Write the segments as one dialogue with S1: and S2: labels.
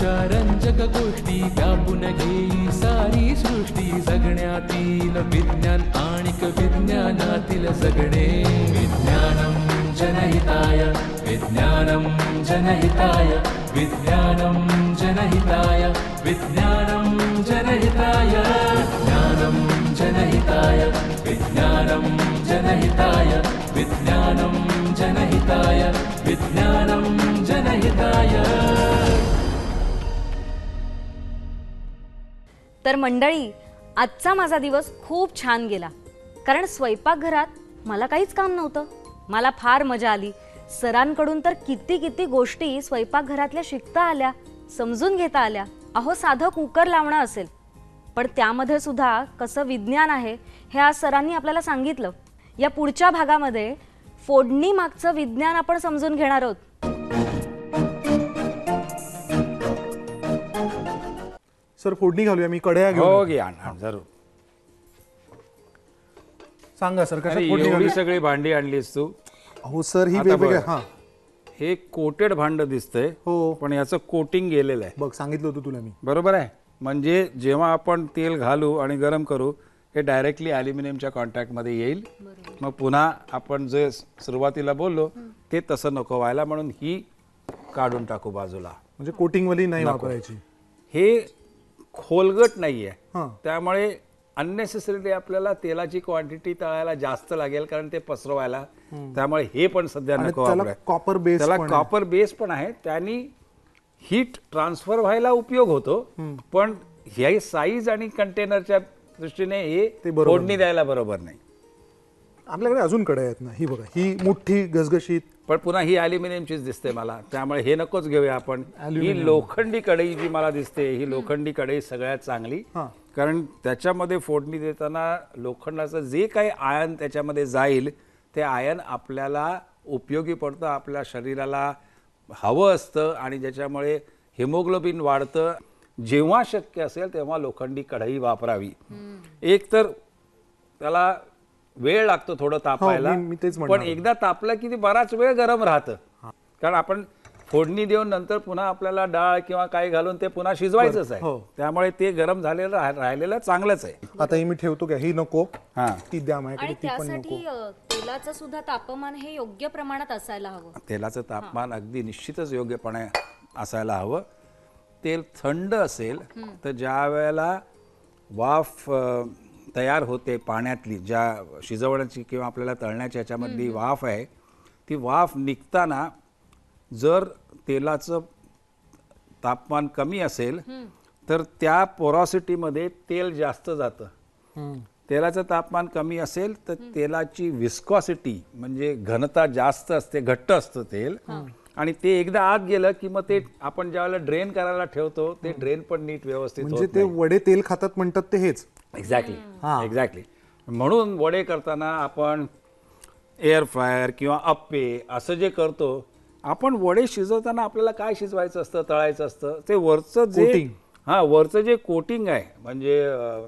S1: चारंजकगोष्टी व्यापून घेई सारी सृष्टी जगण्यातील विज्ञान आणिक विज्ञानातील जगणे विज्ञानं जनहिताय विज्ञानं जनहिताय विज्ञानं जनहिताय विज्ञानं जनहिताय. विज्ञानं जनहिताय विज्ञानं जनहिताय विज्ञानं जनहिताय विज्ञानं जनहिताय.
S2: तर मंडळी आजचा माझा दिवस खूप छान गेला. कारण स्वयंपाकघरात मला काहीच काम नव्हतं. मला फार मजा आली. सरांकडून तर किती किती गोष्टी स्वयंपाकघरातल्या शिकता आल्या समजून घेता आल्या. अहो साधं कुकर लावणं असेल. पण त्यामध्ये सुद्धा कसं विज्ञान आहे हे आज सरांनी आपल्याला सांगितलं. या पुढच्या भागामध्ये फोडणी मागचं विज्ञान आपण समजून घेणार आहोत.
S3: सर फोडणी घालूया मी कढया घेऊन
S4: हो घे जरूर.
S3: सांगा सर कसं
S4: अरे
S3: फोडणी
S4: एवढी
S3: घालूया?
S4: सगळी भांडी आणलीस तू.
S3: हो सर ही
S4: आता
S3: वेगवेगळ्या
S4: बघ.
S3: हा.
S4: हे कोटेड भांड दिसतंय
S3: हो.
S4: पण याचं कोटिंग गेलेलं आहे.
S3: बघ सांगितलं होतं तुला मी.
S4: बरोबर आहे. म्हणजे जेव्हा आपण तेल घालू आणि गरम करू हे डायरेक्टली अल्युमिनियमच्या कॉन्टॅक्टमध्ये येईल. मग पुन्हा आपण जे सुरुवातीला बोललो ते तसं नको व्हायला म्हणून ही काढून टाकू बाजूला.
S3: म्हणजे कोटिंग वाली नाही वापरायची.
S4: हे खोलगट नाहीये.
S3: हा.
S4: त्यामुळे अननेसेसरीली आपल्याला तेलाची क्वांटिटी तळायला जास्त लागेल कारण ते पसरवायला. त्यामुळे हे पण सध्या नको
S3: copper base
S4: त्याला
S3: आहे.
S4: कॉपर बेस पण आहे. त्यांनी हीट ट्रान्सफर व्हायला उपयोग होतो. पण ह्या साईज आणि कंटेनरच्या दृष्टीने हे फोडणी द्यायला बरोबर नाही.
S3: आपल्याकडे अजून कढया आहेत ना. ही बघा ही मोठी गसगशीत
S4: पण पुन्हा ही अल्युमिनियमचीच दिसते मला. त्यामुळे हे नकोच घेऊया आपण. ही लोखंडी कढई जी मला दिसते ही लोखंडी कढई सगळ्यात चांगली. कारण त्याच्यामध्ये फोडणी देताना लोखंडाचं जे काही आयन त्याच्यामध्ये जाईल ते आयन आपल्याला उपयोगी पडतं आपल्या शरीराला हवं असतं आणि ज्याच्यामुळे हिमोग्लोबिन वाढतं. जेव्हा शक्य असेल तेव्हा लोखंडी कढई वापरावी. एक तर त्याला वेळ लागतो थोडं तापायला.
S3: हो, मी- मी तेच
S4: पण एकदा तापलं की ते बराच वेळ गरम राहतं. कारण आपण फोडणी देऊन नंतर पुन्हा आपल्याला डाळ किंवा काही घालून ते पुन्हा शिजवायचंच आहे.
S3: हो.
S4: त्यामुळे ते गरम झालेलं राह- राहिलेलं चांगलंच आहे.
S3: आता ही मी ठेवतो का ही नको.
S4: हा.
S3: ती द्या माझ्याकडे
S2: आणि
S3: ती पण नको.
S2: त्यासाठी अ, तेलाचं सुद्धा तापमान हे योग्य प्रमाणात असायला हवं.
S4: तेलाचं तापमान अगदी निश्चितच योग्यपणे असायला हवं. तेल थंड असेल तर ज्या वेळेला वाफ अ, तयार होते पाण्यातली ज्या शिजवण्याची किंवा आपल्याला तळण्याची याच्यामधली वाफ आहे ती वाफ निघताना जर तेलाचं तापमान कमी असेल तर त्या पोरॉसिटीमध्ये तेल जास्त जातं. तेलाचं तापमान कमी असेल तर तेलाची विस्कॉसिटी म्हणजे घनता जास्त असते घट्ट असतं तेल. आणि ते एकदा आत गेलं की मग ते आपण ज्यावेळेला ड्रेन करायला ठेवतो ते ड्रेन पण नीट व्यवस्थित
S3: म्हणजे
S4: होत
S3: ते वडे तेल खातात म्हणतात ते हेच.
S4: एक्झॅक्टली एक्झॅक्टली म्हणून वडे करताना आपण एअर फ्रायर किंवा अप्पे असं जे करतो आपण वडे शिजवताना आपल्याला काय शिजवायचं असतं तळायचं असतं? ते वरचं जे
S3: Coating.
S4: हा वरचं जे कोटिंग आहे म्हणजे अं,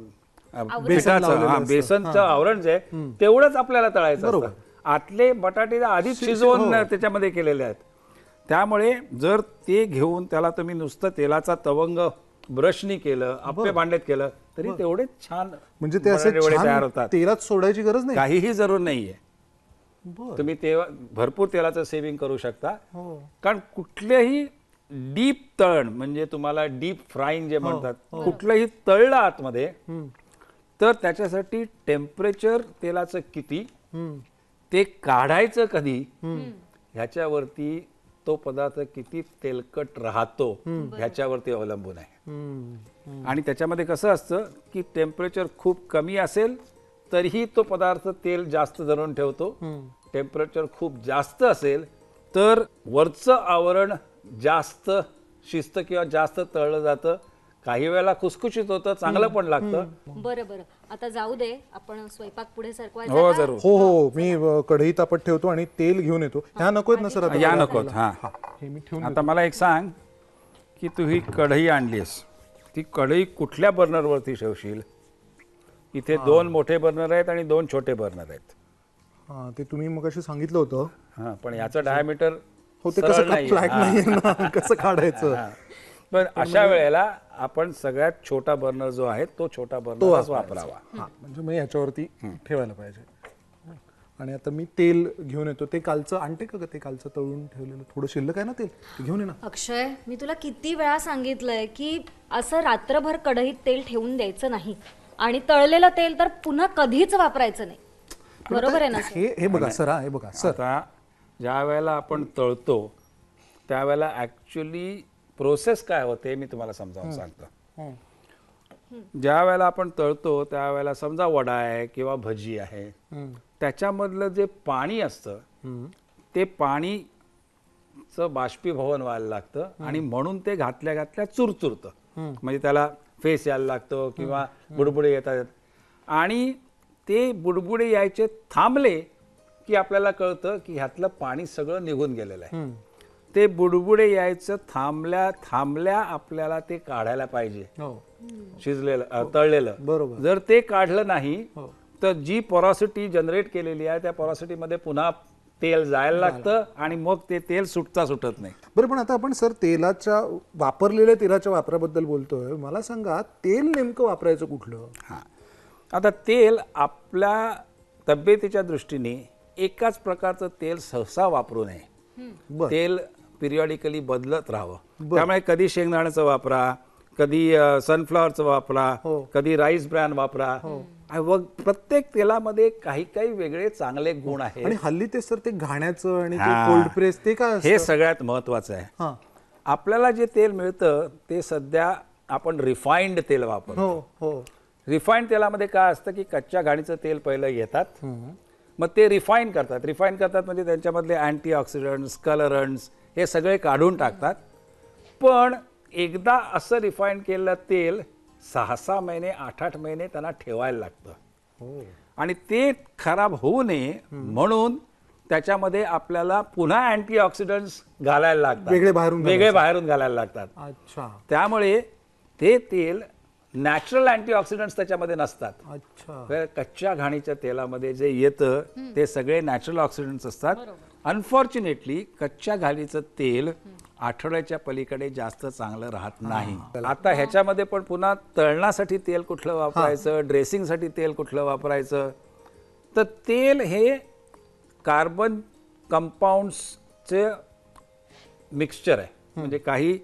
S4: अं, पिठाचं
S3: लावलेलं
S4: हा
S3: असतं.
S4: बेसनचं आवरण जे आहे तेवढंच आपल्याला तळायचं असतं. आतले बटाटे आधीच शिजवून त्याच्यामध्ये केलेले आहेत. त्यामुळे जर ते घेऊन त्याला तुम्ही नुसतं तेलाचा तवंग ब्रशनी केलं आप्पे भांड्यात केलं तरी तेवढेच छान
S3: म्हणजे ते असे
S4: तयार
S3: छान
S4: होतात.
S3: तेलात सोडायची गरज नाही?
S4: काहीही जरूर नाहीये. तुम्ही ते भरपूर तेलाचं सेव्हिंग करू शकता.
S3: हो.
S4: कारण कुठलेही डीप तळण म्हणजे तुम्हाला डीप फ्राईंग जे म्हणतात कुठलंही तळलं आतमध्ये तर त्याच्यासाठी टेम्परेचर तेलाचं किती. ते काढायचं कधी ह्याच्यावरती तो पदार्थ किती तेलकट राहतो ह्याच्यावरती अवलंबून आहे. आणि त्याच्यामध्ये कसं असतं की टेम्परेचर खूप कमी असेल तरीही तो पदार्थ तेल जास्त धरून ठेवतो. टेम्परेचर खूप जास्त असेल तर वरचं आवरण जास्त शिस्त किंवा जास्त तळलं जातं. काही वेळेला खुसखुशीत होतं चांगलं पण लागतं.
S2: बरं बरं. आता जाऊ दे आपण स्वयंपाक पुढे सरकवायचा
S4: हो
S2: का?
S4: जरूर.
S3: हो हो मी अ, कढई तापत ठेवतो आणि तेल घेऊन येतो. ह्या नकोत ना सर आता
S4: या नकोत हा.
S3: हे. मी ठेवून
S4: आता मला एक सांग की तू ही कढई आणलीस. ती कढई कुठल्या बर्नरवरती ठेवशील? इथे दोन मोठे बर्नर आहेत आणि दोन छोटे बर्नर आहेत.
S3: हा ते तुम्ही मग सांगितलं होतं.
S4: हा पण याचं डायमीटर
S3: हो ते कसं फ्लॅट नाहीये. ना? कसं काढायचं?
S4: पण अशा वेळेला आपण सगळ्यात छोटा बर्नर जो आहे तो छोटा बर्नरच वापरावा.
S3: हा. म्हणजे मग याच्यावरती ठेवायला पाहिजे. आणि आता मी तेल घेऊन येतो. ते कालचं आणते का ग? ते कालचं तळून ठेवलेलं थोडं शिल्लक आहे ना तेल? ते घेऊन ये ना.
S2: अक्षय मी तुला किती वेळा सांगितलंय की असं रात्रभर कढईत तेल ठेवून द्यायचं नाही. आणि तळलेलं तेल तर पुन्हा कधीच वापरायचं नाही. बरोबर आहे ना?
S3: हे हे बघा सर हा हे बघा सर.
S4: आता ज्या वेळेला आपण तळतो त्यावेळेला ऍक्च्युली प्रोसेस काय होते मी तुम्हाला समजावून सांगतो. ज्या वेळेला आपण तळतो त्यावेळेला समजा वडा आहे किंवा भजी आहे त्याच्यामधलं जे पाणी असतं ते पाणीचं बाष्पीभवन व्हायला लागतं आणि म्हणून ते घातल्या घातल्या चुरचुरतं. म्हणजे त्याला फेस यायला लागतो किंवा बुडबुडे येतात. आणि ते बुडबुडे यायचे थांबले की आपल्याला कळतं की ह्यातलं पाणी सगळं निघून गेलेलं आहे. ते बुडबुडे यायचं थांबल्या थांबल्या आपल्याला ते काढायला पाहिजे.
S3: हो.
S4: शिजलेलं तळलेलं.
S3: बरोबर.
S4: जर ते काढलं नाही तर जी पोरॉसिटी जनरेट केलेली आहे त्या porosity मध्ये पुन्हा तेल जायला लागतं आणि मग ते तेल सुटता सुटत नाही.
S3: बरं पण आता आपण सर तेलाच्या वापरलेल्या तेलाच्या वापराबद्दल बोलतोय. मला सांगा तेल नेमकं वापरायचं कुठलं?
S4: हां. आता तेल आपल्या तब्येतीच्या दृष्टीने एकाच प्रकारचं तेल सहसा वापरू नये. तेल पिरियॉडिकली बदलत राहावं. त्यामुळे कधी शेंगदाण्याचं वापरा कधी सनफ्लॉवरचं वापरा कधी राईस ब्रॅन वापरा. मग प्रत्येक तेलामध्ये काही काही वेगळे चांगले गुण आहेत.
S3: आणि हल्ली ते सर ते घाण्याचं आणि
S4: हा.
S3: कोल्ड प्रेस ते काय?
S4: हे सगळ्यात महत्वाचं आहे.
S3: हा.
S4: आपल्याला जे तेल मिळतं ते सध्या आपण रिफाईंड तेल वापरतो.
S3: हो हो.
S4: रिफाईंड तेलामध्ये काय असतं की कच्च्या घाणीचं तेल पहिलं घेतात मग ते रिफाईन करतात. रिफाईन करतात म्हणजे त्यांच्यामधले अँटी ऑक्सिडंट्स कलरंट्स हे सगळे काढून टाकतात. पण एकदा असं रिफाईन केलेलं तेल सहा सहा महिने आठ आठ महिने त्यांना ठेवायला लागतं.
S3: हो.
S4: आणि ते खराब होऊ नये म्हणून त्याच्यामध्ये आपल्याला पुन्हा अँटी ऑक्सिडंट्स घालायला लागतात.
S3: वेगळे बाहेरून
S4: वेगळे बाहेरून घालायला लागतात.
S3: अच्छा.
S4: त्यामुळे ते तेल नॅचरल अँटीऑक्सिडंट्स त्याच्यामध्ये नसतात.
S3: अच्छा.
S4: कच्च्या घाणीच्या तेलामध्ये जे येतं ते सगळे नॅचरल ऑक्सिडंट्स असतात. अनफॉर्च्युनेटली कच्च्या घाणीचं तेल आठवड्याच्या पलीकडे जास्त चांगलं राहत नाही. आता ह्याच्यामध्ये पण पुन्हा तळणासाठी तेल कुठलं वापरायचं ड्रेसिंगसाठी तेल कुठलं वापरायचं? तर तेल हे कार्बन कंपाऊंड्सचे मिक्सचर आहे. म्हणजे काही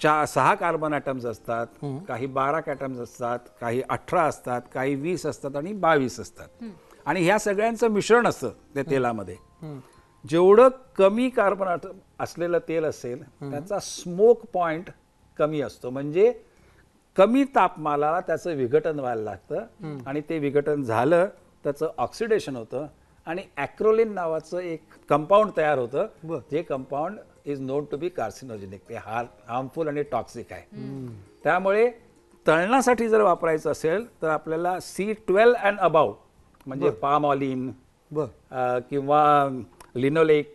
S4: चा सहा कार्बन ॲटम्स असतात काही बारा ॲटम्स असतात काही अठरा असतात काही वीस असतात आणि बावीस असतात. आणि ह्या सगळ्यांचं मिश्रण असतं त्या तेलामध्ये. जेवढं कमी कार्बन असलेलं तेल असेल त्याचा स्मोक पॉइंट कमी असतो. म्हणजे कमी तापमानाला त्याचं विघटन व्हायला लागतं आणि ते विघटन झालं त्याचं ऑक्सिडेशन होतं आणि ॲक्रोलिन नावाचं एक कंपाऊंड तयार होतं. जे compound is known to be carcinogenic ते हार हार्मफुल आणि टॉक्सिक आहे. त्यामुळे तळणासाठी जर वापरायचं असेल तर आपल्याला सी ट्वेल्व अँड अबाव म्हणजे पाम ऑलिन किंवा लिनोलेक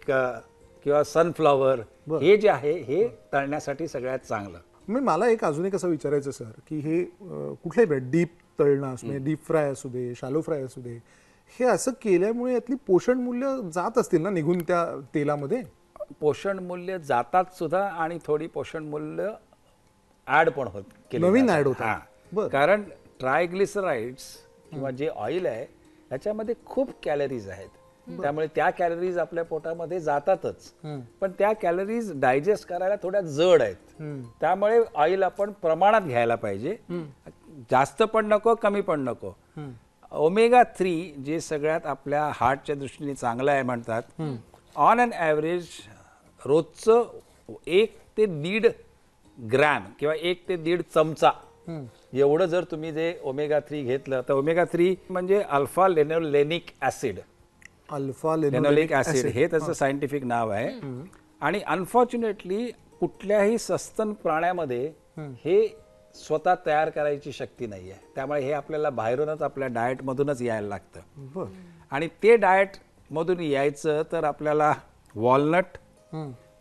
S4: किंवा सनफ्लॉवर हे जे आहे हे तळण्यासाठी सगळ्यात चांगलं
S3: मी मला एक अजून एक असं विचारायचं सर की हे अं, कुठल्याही डीप तळणं असू दे डीप फ्राय असू दे शालो फ्राय असू दे हे असं केल्यामुळे यातली पोषण मूल्य जात असतील ना निघून त्या तेलामध्ये
S4: पोषण मूल्य जातात सुद्धा आणि थोडी पोषण मूल्य ऍड पण होत केली
S3: नवीन
S4: जातात.
S3: add होतात.
S4: हां.
S3: बरं.
S4: कारण ट्रायग्लिसराइड्स किंवा जे ऑइल आहे त्याच्यामध्ये खूप कॅलरीज आहेत त्यामुळे त्या कॅलरीज आपल्या पोटामध्ये जातातच. पण त्या कॅलरीज डायजेस्ट करायला थोड्या जड आहेत. त्यामुळे ऑइल आपण प्रमाणात घ्यायला पाहिजे. जास्त पण नको कमी पण नको. ओमेगा थ्री जे सगळ्यात आपल्या हार्टच्या दृष्टीने चांगलं आहे म्हणतात ऑन अन ॲव्हरेज रोजचं एक ते दीड ग्रॅम किंवा एक ते दीड चमचा. एवढं जर तुम्ही जे ओमेगा थ्री घेतलं तर ओमेगा थ्री म्हणजे alpha linolenic acid
S3: alpha
S4: linoleic acid हे त्याचं सायंटिफिक नाव आहे. आणि अनफॉर्च्युनेटली कुठल्याही सस्तन प्राण्यामध्ये हे स्वतः तयार करायची शक्ती नाही आहे त्यामुळे हे आपल्याला बाहेरूनच आपल्या डाएटमधूनच यायला लागतं. आणि ते डाएटमधून यायचं तर आपल्याला वॉलनट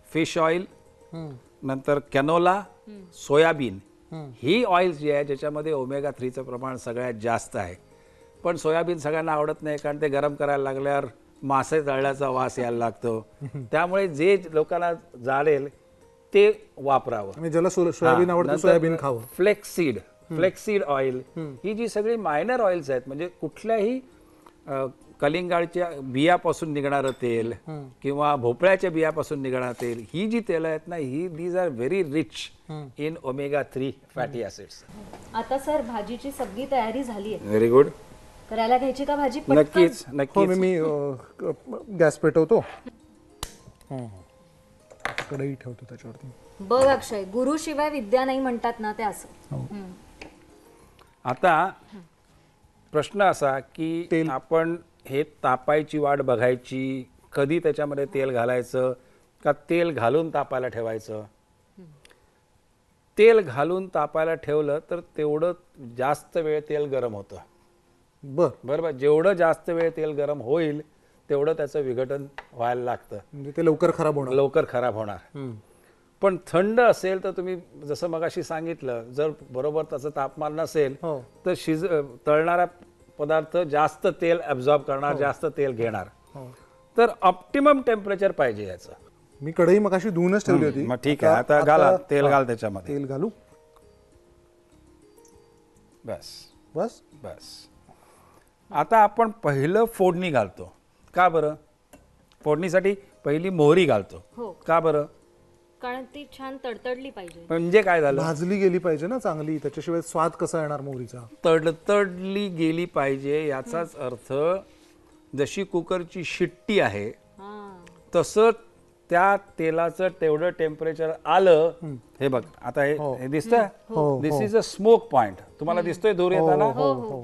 S4: फिश ऑइल नंतर कॅनोला सोयाबीन. ही ऑइल्स जी आहे ज्याच्यामध्ये ओमेगा थ्रीचं प्रमाण सगळ्यात जास्त आहे. पण सोयाबीन सगळ्यांना आवडत नाही कारण ते गरम करायला लागल्यावर मासे तळल्याचा वास यायला लागतो. त्यामुळे जे लोकांना जाळेल ते वापरावं.
S3: ज्याला सो- सोयाबीन आवडतं सोयाबीन खावं.
S4: फ्लेक्सीड फ्लेक्सीड ऑइल ही जी सगळी मायनर ऑइल्स आहेत म्हणजे कुठल्याही अ, कलिंगाळच्या बियापासून निघणारं तेल किंवा भोपळ्याच्या बियापासून निघणारं तेल ही जी तेल आहेत ना ही these are very rich in omega three fatty acids
S2: आता सर भाजीची सगळी तयारी झाली आहे
S4: व्हेरी गुड
S2: करायला घ्यायची का भाजी? पटकन?
S4: नक्कीच
S3: हो
S4: नक्कीच.
S3: मी अं, गॅस पेटवतो. हं. कढई ठेवतो त्याच्यावरती.
S2: बघ अक्षय गुरुशिवाय विद्या नाही म्हणतात ना ते असं. हम्म.
S4: आता प्रश्न असा की आपण हे तापायची वाट बघायची कधी त्याच्यामध्ये तेल घालायचं का तेल घालून तापायला ठेवायचं? तेल घालून तापायला ठेवलं तर तेवढं जास्त वेळ तेल गरम होतं.
S3: बर.
S4: बरोबर. जेवढं जास्त वेळ तेल गरम होईल तेवढं त्याचं विघटन व्हायला लागतं.
S3: म्हणजे ते लवकर खराब होणार.
S4: लवकर खराब होणार. पण थंड असेल तर तुम्ही जसं मगाशी सांगितलं जर बरोबर त्याचं तापमान नसेल
S3: हो.
S4: तर शिज तळणारा पदार्थ जास्त तेल ॲब्झॉर्ब करणार जास्त तेल घेणार.
S3: हो.
S4: तर ऑप्टिमम टेम्परेचर पाहिजे याचं.
S3: मी कढई मगाशी धुवूनच ठेवली होती.
S4: मग ठीक आहे. आता घाला तेल घाल त्याच्यामध्ये.
S3: तेल घालू.
S4: बस.
S3: बस.
S4: बस. आता आपण पहिलं फोडणी घालतो. का बरं? फोडणीसाठी पहिली मोहरी घालतो.
S2: हो.
S4: का बरं?
S2: कारण ती छान तडतडली पाहिजे.
S4: म्हणजे काय झालं?
S3: भाजली गेली पाहिजे ना चांगली त्याच्याशिवाय स्वाद कसा येणार मोहरीचा?
S4: तडतडली गेली पाहिजे याचाच अर्थ जशी कुकरची शिट्टी आहे
S2: हा.
S4: तसं त्या तेलाचं तेवढं टेम्परेचर आलं हे बघ आता हे हे. दिसतंय?
S3: हो,
S4: this is a smoke point तुम्हाला दिसतोय दूर येताना?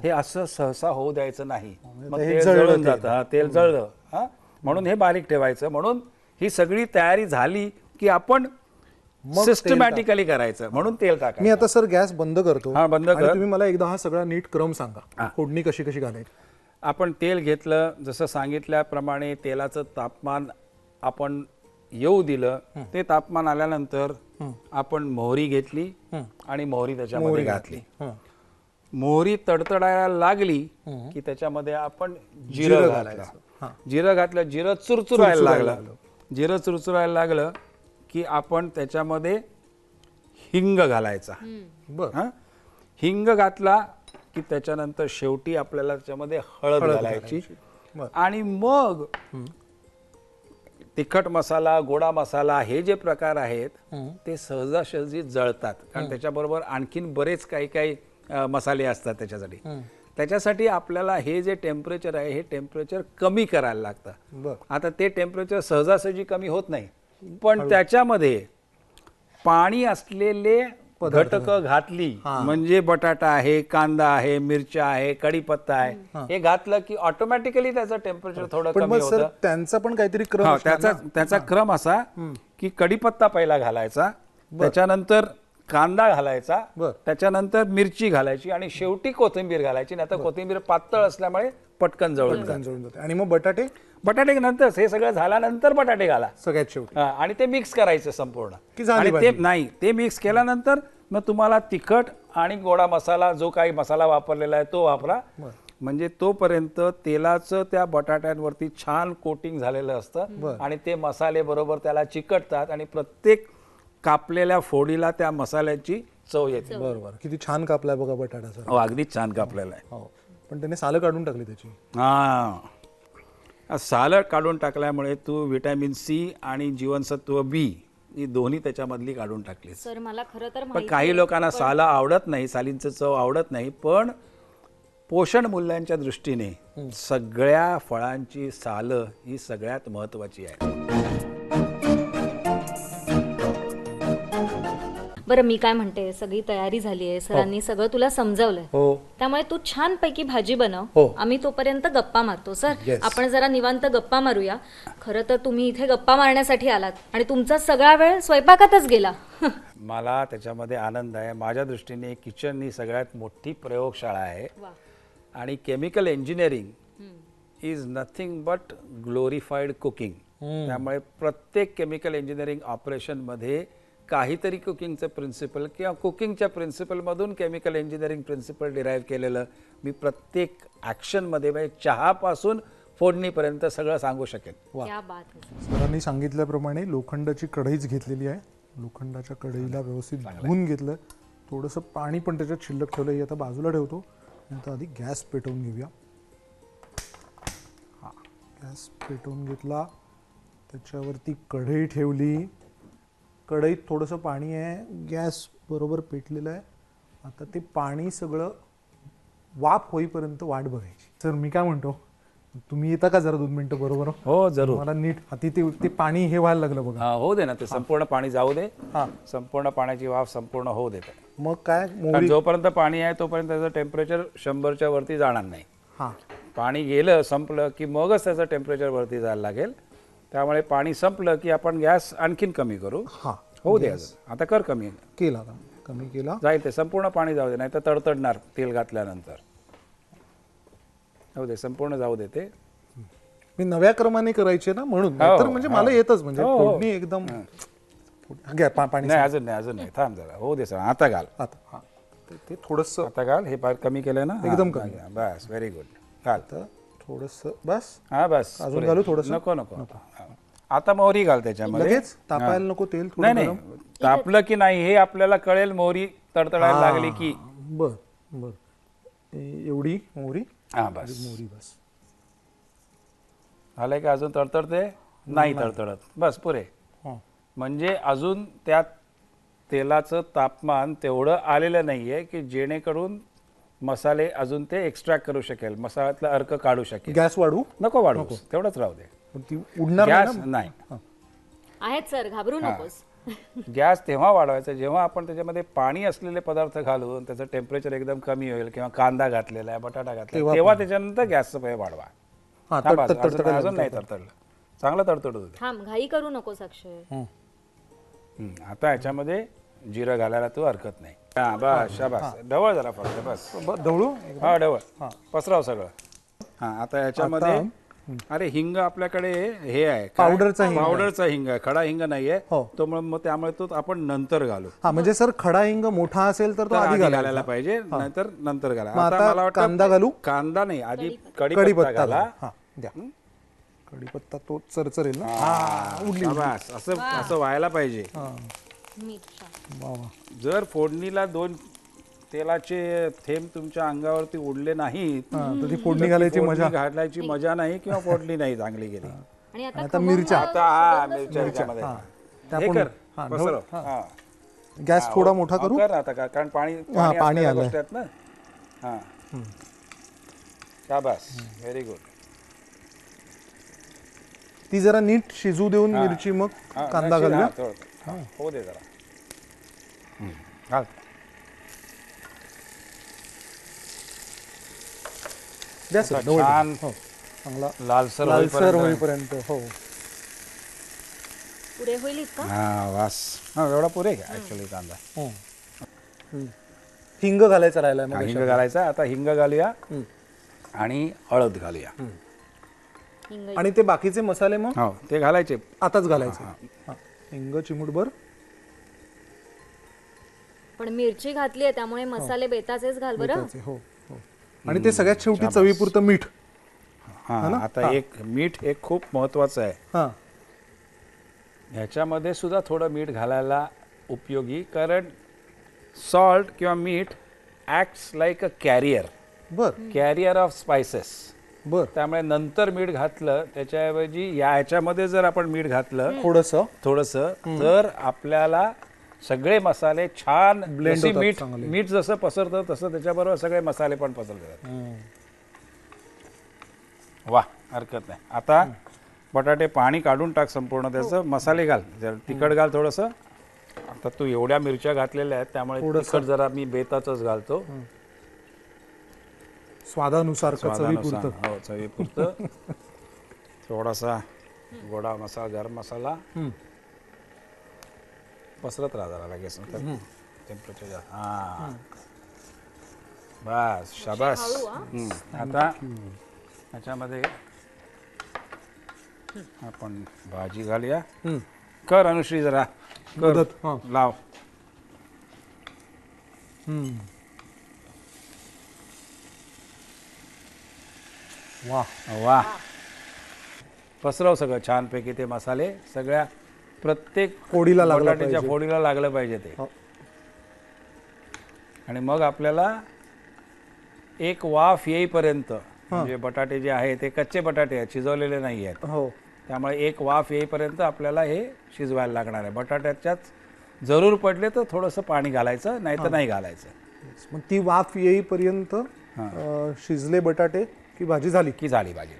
S4: हे असं सहसा होऊ द्यायचं नाही. मग
S3: हे
S4: तेल
S3: जळलं
S4: जळून
S3: तेल.
S4: जातं. हा तेल जळलं. हा? म्हणून हे बारीक ठेवायचं. म्हणून ही सगळी तयारी झाली की आपण
S3: तेल
S4: सिस्टमॅटिकली करायचं. म्हणून तेल
S3: मी
S4: टाकायचं
S3: आता सर गॅस बंद करतो.
S4: हा, बंद
S3: आणि
S4: कर.
S3: तुम्ही मला एकदा हा सगळा नीट क्रम सांगा. फोडणी कशी कशी घालायची?
S4: आपण तेल घेतलं. जसं सांगितल्याप्रमाणे तेलाचं तापमान आपण येऊ दिलं ते तापमान आल्यानंतर आपण मोहरी घेतली आणि मोहरी त्याच्यामध्ये घातली. मोहरी तडतडायला लागली की त्याच्यामध्ये आपण जिरं घालायचं. जिरं घातलं जिरं चुरचुरायला लागलं. जिरं चुरचुरायला लागलं की आपण त्याच्यामध्ये हिंग घालायचा.
S3: बर?
S4: हिंग घातला की त्याच्यानंतर शेवटी आपल्याला त्याच्यामध्ये हळद घालायची. आणि मग तिखट मसाला गोडा मसाला हे जे प्रकार आहेत ते सहजासहजी जळतात. कारण त्याच्याबरोबर आणखीन बरेच काही काही मसाले असतात त्याच्यासाठी. त्याच्यासाठी आपल्याला हे जे टेम्परेचर आहे हे टेम्परेचर कमी करायला लागतं. आता ते टेम्परेचर सहजासहजी कमी होत नाही. पण त्याच्यामध्ये पाणी असलेले घटक घातली. म्हणजे बटाटा आहे कांदा आहे मिरच्या आहे कढीपत्ता आहे. हे. घातलं की ऑटोमॅटिकली त्याचं टेम्परेचर थोडं कमी होतं.
S3: त्यांचा पण काहीतरी क्रम
S4: त्याचा? त्याचा क्रम असा की कढीपत्ता पहिला घालायचा त्याच्यानंतर कांदा घालायचा. त्याच्यानंतर मिरची घालायची आणि शेवटी कोथिंबीर घालायची नाही तर कोथिंबीर पातळ असल्यामुळे पटकन जाते.
S3: आणि मग बटाटे?
S4: बटाटे नंतर हे सगळं झाल्यानंतर बटाटे घाला.
S3: सगळ्यात शेवटी.
S4: हा, आणि ते मिक्स करायचं संपूर्ण.
S3: की झाली
S4: आणि ते
S3: भाजी?
S4: नाही ते मिक्स केल्यानंतर मग तुम्हाला तिखट आणि गोडा मसाला जो काही मसाला वापरलेला आहे तो वापरा. म्हणजे तोपर्यंत तेलाचं त्या बटाट्यांवरती छान कोटिंग झालेलं असतं. आणि ते मसाले बरोबर त्याला चिकटतात आणि प्रत्येक कापलेल्या फोडीला त्या मसाल्याची चव येते.
S3: बरोबर. किती छान कापलाय बघा बटाटा सर
S4: हो अगदीच छान कापलेला आहे.
S3: हो. पण त्याने सालं काढून टाकली त्याची.
S4: हा. सालड काढून टाकल्यामुळे तू विटॅमिन सी आणि जीवनसत्व बी ही दोन्ही त्याच्यामधली काढून टाकलीस.
S2: सर मला खरं तर
S4: पण काही लोकांना सालं आवडत नाही सालींचं चव आवडत नाही पण पोषण मूल्यांच्या दृष्टीने सगळ्या फळांची सालं ही सगळ्यात महत्वाची आहे.
S2: बरं मी काय म्हणते? सगळी तयारी झाली आहे. सरांनी सगळं तुला समजावलंय.
S3: हो.
S2: त्यामुळे तू छान पैकी भाजी बनव.
S3: हो.
S2: आम्ही तोपर्यंत गप्पा मारतो. Sir
S3: Yes.
S2: आपण जरा निवांत गप्पा मारूया. खरं तर तुम्ही इथे गप्पा मारण्यासाठी आलात आणि तुमचा सगळा वेळ स्वयंपाकातच गेला.
S4: मला त्याच्यामध्ये आनंद आहे. माझ्या दृष्टीने किचन ही सगळ्यात मोठी प्रयोगशाळा आहे. आणि chemical engineering is nothing but glorified cooking. त्यामुळे प्रत्येक केमिकल इंजिनिअरिंग ऑपरेशनमध्ये काहीतरी कुकिंगचं प्रिन्सिपल किंवा कुकिंगच्या प्रिन्सिपलमधून केमिकल इंजिनिअरिंग प्रिन्सिपल डिराईव्ह केलेलं मी प्रत्येक ॲक्शनमध्ये म्हणजे चहापासून फोडणीपर्यंत सगळं सांगू शकेन.
S2: क्या बात है.
S3: सरांनी सांगितल्याप्रमाणे लोखंडाची कढईच घेतलेली आहे. लोखंडाच्या कढईला व्यवस्थित धुवून घेतलं. थोडंसं पाणी पण त्याच्यात शिल्लक ठेवलं. हे आता बाजूला ठेवतो. आता आधी गॅस पेटवून घेऊया. हा. गॅस पेटवून घेतला. त्याच्यावरती कढई ठेवली. कढईत थोडंसं पाणी आहे गॅस बरोबर पेटलेलं आहे. आता ते पाणी सगळं वाफ होईपर्यंत वाट बघायची. सर मी काय म्हणतो तुम्ही येता का जरा दोन मिनिटं बरोबर?
S4: हो जरूर.
S3: मला नीट हाती ते ते पाणी हे व्हायला लागलं बघा.
S4: हा, होऊ दे ना ते संपूर्ण पाणी जाऊ दे.
S3: हा.
S4: संपूर्ण पाण्याची वाफ संपूर्ण होऊ दे
S3: मग काय
S4: कारण
S3: मोहरी
S4: जोपर्यंत पाणी आहे तोपर्यंत त्याचं टेम्परेचर शंभरच्या वरती जाणार नाही.
S3: हा.
S4: पाणी गेलं संपलं की मगच त्याचं टेम्परेचर वरती जायला लागेल. त्यामुळे पाणी संपलं की आपण गॅस आणखीन कमी करू.
S3: हा
S4: होऊ दे अजून. आता कर कमी.
S3: केला आता. कमी केला.
S4: जाईल ते संपूर्ण पाणी जाऊ दे नाही तर तडतडणार तेल घातल्यानंतर. होऊ दे संपूर्ण जाऊ दे ते.
S3: मी नव्या क्रमाने करायचे ना म्हणून.
S4: हो,
S3: तर म्हणजे
S4: हो.
S3: मला येतच म्हणजे
S4: हो, हो.
S3: फोडणी एकदम घ्या पाणी
S4: नाही अजून नाही अजून नाही. थांब जरा. होऊ दे सर आता घाल.
S3: आता. हा. ते- थोडस
S4: आता घाल हे पार कमी केलं ना. हा,
S3: एकदम कमी.
S4: हा, बस व्हेरी गुड घाल.
S3: थोडस बस?
S4: हा बस.
S3: अजून. घालू थोडंसं?
S4: नको नको. आता मोहरी घाल त्याच्यामध्ये
S3: लगेच? तापायला नको तेल
S4: नाही नाही.
S3: गरम?
S4: तापलं की नाही हे आपल्याला कळेल मोहरी तडतडायला लागली की.
S3: बर बर. ए- एवढी मोहरी?
S4: हा बस.
S3: मोहरी बस.
S4: झालंय का अजून तडतडते? नाही तडतडत. बस पुरे
S3: हा.
S4: म्हणजे अजून त्या तेलाचं तापमान तेवढं आलेलं नाहीये की जेणेकरून मसाले अजून ते एक्स्ट्रॅक्ट करू शकेल. मसाल्यातला अर्क काढू शकेल.
S3: गॅस वाढू?
S4: नको वाढू. तेवढंच राहू दे.
S3: पण ती उडणार नाही
S4: गॅस नाही.
S2: आहेत सर. घाबरू नकोस.
S4: गॅस तेव्हा वाढवायचा जेव्हा आपण त्याच्यामध्ये पाणी असलेले पदार्थ घालून त्याचं टेम्परेचर एकदम कमी होईल किंवा कांदा घातलेला आहे बटाटा घातलेला तेव्हा त्याच्यानंतर गॅसचं पे वाढवा.
S3: हा
S4: थांबा,
S3: तड- तड-
S4: अजून नाही तडतडलं. चांगलं तडतडू
S2: थांब घाई करू नकोस अक्षय.
S4: आता याच्यामध्ये जिरं घालायला तू हरकत नाही. हा बस शाबास. ढवळ जरा फक्त बस.
S3: ब- ढवळू?
S4: हा ढवळ. पसराव सगळं. हा आता याच्यामध्ये अरे हिंग आपल्याकडे हे आहे. काय?
S3: पावडरचा हिंग
S4: पावडरचा हिंग आहे. खडा हिंग नाहीये.
S3: हो.
S4: तो मग मग त्यामुळे तो आपण नंतर घालू.
S3: हा म्हणजे सर खडा हिंग मोठा असेल तर तो
S4: तर
S3: आधी
S4: घालायला पाहिजे नाहीतर नंतर घाला.
S3: मग
S4: आता
S3: आता
S4: मला वाटतं
S3: कांदा घालू?
S4: कांदा नाही आधी कढीपत्ता
S3: कढीपत्ता
S4: घाला.
S3: हा द्या. कढीपत्ता तो चरचरेल ना? हा
S4: शाबास. असं असं व्हायला पाहिजे.
S3: हा.
S2: मीठ
S3: वा वा.
S4: जर फोडणीला दोन तेलाचे थेंब तुमच्या अंगावरती उडले नाहीत
S3: हा, तर ती फोडणी घालायची
S4: फोडणी
S3: मजा.
S4: घालायची मजा नाही किंवा फोडणी नाही चांगली गेली.
S2: आणि आता
S3: आता मिरच्या.
S4: आता हा मिरच्या. ह्याच्यामध्ये.
S3: हा. त्या
S4: हे
S3: पण-
S4: कर
S3: हा,
S4: पसरव.
S3: हा.
S4: हा.
S3: गॅस थोडा मोठा
S4: हा,
S3: करू.
S4: कर आता का- कारण पाणी
S3: पाणी आलंय.
S4: आहेत ना? हा. शाबास. व्हेरी गुड
S3: ती जरा नीट शिजू देऊन मिरची मग कांदा घालूया.
S4: हो दे जरा. घाल
S3: द्या सर
S4: आता
S3: ढवळ द्या.
S4: छान
S3: हो चांगला
S4: लालसर
S3: लालसर
S4: होईपर्यंत.
S3: होईपर्यंत हो.
S2: पुढे होईल इतका
S4: हा वास. हा एवढा पुरे का? ऍक्च्युली कांदा.
S3: हो. हम्म. हिंग घालायचा राहिलाय
S4: हा,
S3: मग
S4: हिंग घालायचा. आता हिंग घालूया आणि हळद घालूया.
S2: हिंग.
S3: आणि ते बाकीचे मसाले मग?
S4: हो ते घालायचे.
S3: आताच घालायचे. हा. हिंग चिमूटभर.
S2: पण मिरची घातली आहे त्यामुळे मसाले बेताचेच घाल बरं.
S3: हो हो. आणि ते सगळ्यात शेवटी चवीपुरतं मीठ.
S4: हा आता एक मीठ एक खूप महत्वाचं आहे.
S3: हा.
S4: ह्याच्यामध्ये सुद्धा थोडं मीठ घालायला उपयोगी कारण सॉल्ट किंवा मीठ ॲक्ट्स लाईक अ कॅरियर
S3: बर.
S4: कॅरियर ऑफ स्पायसेस
S3: बर.
S4: त्यामुळे नंतर मीठ घातलं त्याच्याऐवजी या ह्याच्यामध्ये जर आपण मीठ घातलं
S3: थोडस.
S4: थोडंसं तर आपल्याला सगळे मसाले छान जशी
S3: होतात
S4: मीठ
S3: चांगले.
S4: मीठ जसं पसरतं तसं त्याच्याबरोबर सगळे मसाले पण पसरतात वा हरकत नाही. आता बटाटे पाणी काढून टाक संपूर्ण त्याचं मसाले घाल. जर तिखट घाल थोडंसं. आता तू एवढ्या मिरच्या घातलेल्या आहेत त्यामुळे
S3: थोडंसं.
S4: तिखट जरा मी बेताचंच घालतो.
S3: स्वादानुसार का
S4: स्वादानुसार.
S3: चवीपुरतं
S4: हो चवीपुरतं थोडासा गोडा मसाला गरम मसाला. पसरत राहा जरा लगेच टेम्परेचर हा. बस शाबास. आता याच्यामध्ये आपण भाजी घालूया. कर अनुश्री जरा. कर.
S3: हां.
S4: लाव.
S3: हम्म. वा
S4: वा पसरव सगळं छानपैकी ते मसाले सगळ्या. प्रत्येक
S3: फोडीला लागलं
S4: बटाट्याच्या
S3: पाहिजे.
S4: फोडीला लागलं पाहिजे ते.
S3: हो.
S4: आणि मग आपल्याला एक वाफ येईपर्यंत म्हणजे बटाटे जे आहे ते कच्चे बटाटे आहेत शिजवलेले नाही आहेत.
S3: हो.
S4: त्यामुळे एक वाफ येईपर्यंत आपल्याला हे शिजवायला लागणार आहे. बटाट्याच्याच जरूर पडले तर थोडंसं पाणी घालायचं नाही तर नाही घालायचं.
S3: मग ती वाफ येईपर्यंत अं, शिजले बटाटे की भाजी झाली?
S4: की झाली भाजी?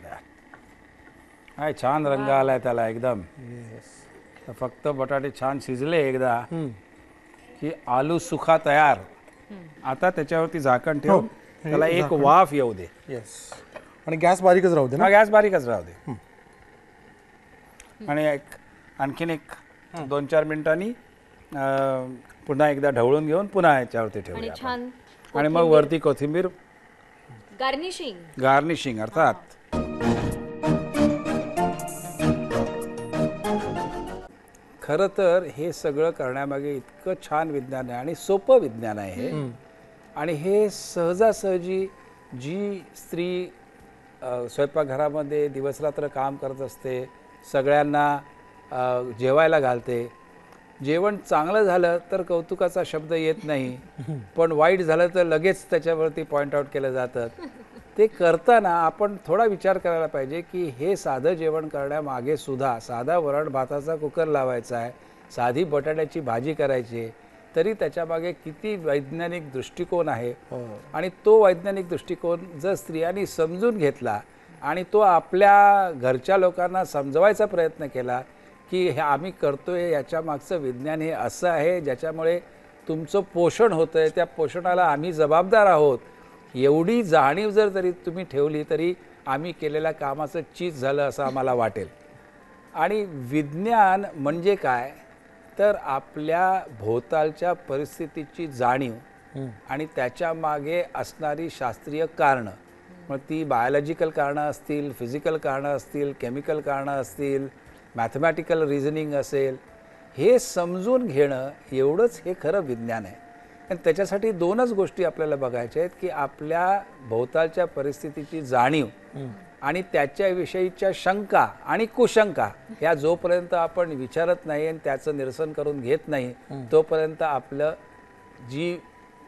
S4: काय छान रंग आलाय त्याला एकदम. तर फक्त बटाटे छान शिजले एकदा. की आलू सुखा तयार. आता त्याच्यावरती झाकण ठेवून
S3: हे.
S4: त्याला एक वाफ येऊ दे.
S3: येस आणि गॅस बारीकच राहू दे ना?
S4: गॅस बारीकच राहू दे. आणि एक आणखीन एक दोन चार मिनिटांनी पुन्हा एकदा ढवळून घेऊन पुन्हा याच्यावरती
S2: आणि
S4: ठेवूया आणि मग वरती कोथिंबीर.
S2: गार्निशिंग.
S4: गार्निशिंग अर्थात. खरं तर हे सगळं करण्यामागे इतकं छान विज्ञान आहे आणि सोपं विज्ञान आहे हे. आणि हे सहजासहजी जी स्त्री स्वयंपाकघरामध्ये दिवसरात्र काम करत असते सगळ्यांना जेवायला घालते. जेवण चांगलं झालं तर कौतुकाचा शब्द येत नाही. पण वाईट झालं तर लगेच त्याच्यावरती पॉईंट आऊट केलं जातं. ते करताना आपण थोडा विचार करायला पाहिजे की हे साधं जेवण करण्यामागे सुद्धा साधा वरण भाताचा कुकर लावायचा आहे साधी बटाट्याची भाजी करायची आहे तरी त्याच्यामागे किती वैज्ञानिक दृष्टिकोन आहे. आणि तो वैज्ञानिक दृष्टिकोन जर स्त्रियांनी समजून घेतला आणि तो आपल्या घरच्या लोकांना समजवायचा प्रयत्न केला की हे आम्ही करतोय याच्या मागचं विज्ञान हे असं आहे ज्याच्यामुळे तुमचं पोषण होतं आहे त्या पोषणाला आम्ही जबाबदार आहोत एवढी जाणीव जर तरी तुम्ही ठेवली तरी आम्ही केलेल्या कामाचं चीज झालं असं आम्हाला वाटेल. आणि विज्ञान म्हणजे काय? तर आपल्या भोवतालच्या परिस्थितीची जाणीव आणि त्याच्यामागे असणारी शास्त्रीय कारणं. मग ती बायोलॉजिकल कारणं असतील फिजिकल कारणं असतील केमिकल कारणं असतील मॅथमॅटिकल रिझनिंग असेल हे समजून घेणं एवढंच हे खरं विज्ञान आहे. आणि त्याच्यासाठी दोनच गोष्टी आपल्याला बघायच्या आहेत की आपल्या भोवतालच्या परिस्थितीची जाणीव आणि त्याच्याविषयीच्या शंका आणि कुशंका या जोपर्यंत आपण विचारत नाही आणि त्याचं निरसन करून घेत नाही तोपर्यंत आपलं जी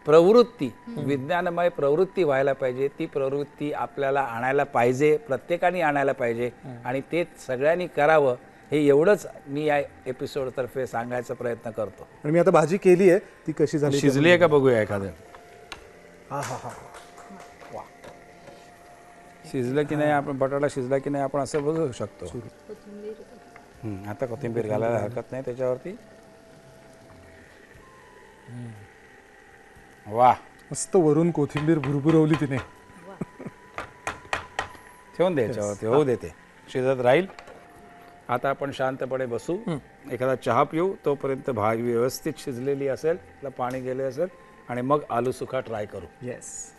S4: प्रवृत्ती विज्ञानमय प्रवृत्ती व्हायला पाहिजे ती प्रवृत्ती आपल्याला आणायला पाहिजे प्रत्येकाने आणायला पाहिजे आणि ते सगळ्यांनी करावं हे एवढंच मी या एपिसोडतर्फे सांगायचा प्रयत्न करतो.
S3: आणि मी आता भाजी केली आहे ती कशी झाली ते
S4: शिजली आहे का बघूया. एखादं?
S3: हा हा हा.
S4: शिजलं की नाही आपण बटाटा शिजला की नाही आपण असं बघू शकतो. हं, आता कोथिंबीर घालायला हरकत नाही त्याच्यावरती. वा.
S3: मस्त वरून कोथिंबीर भुरभुरवली तिने.
S4: ठेवून दे याच्यावरती होऊ देते. शिजत राहील. आता आपण शांतपणे बसू. एखादा चहा पिऊ तोपर्यंत भाजी व्यवस्थित शिजलेली असेल त्याला पाणी गेले असेल आणि मग आलू सुखा ट्राय करू.
S3: येस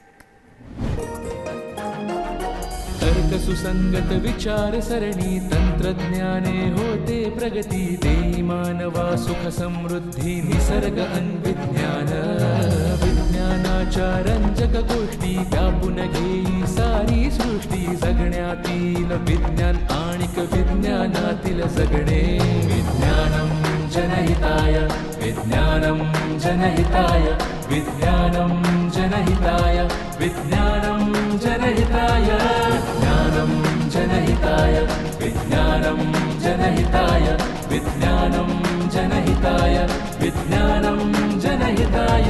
S1: तर्कसुसंगत विचार सरणी तंत्रज्ञाने होते प्रगती देई मानवा सुख समृद्धी निसर्ग अन्विज्ञान गोष्टी व्यापून घेई सारी विज्ञान विज्ञानातील जगणे विज्ञानम जनहिताय विज्ञानम जनहिताय विज्ञानम जनहिताय विज्ञानम जनहिताय ज्ञानं जनहिताय विज्ञानं जनहिताय विज्ञानं जनहिताय विज्ञानं जनहिताय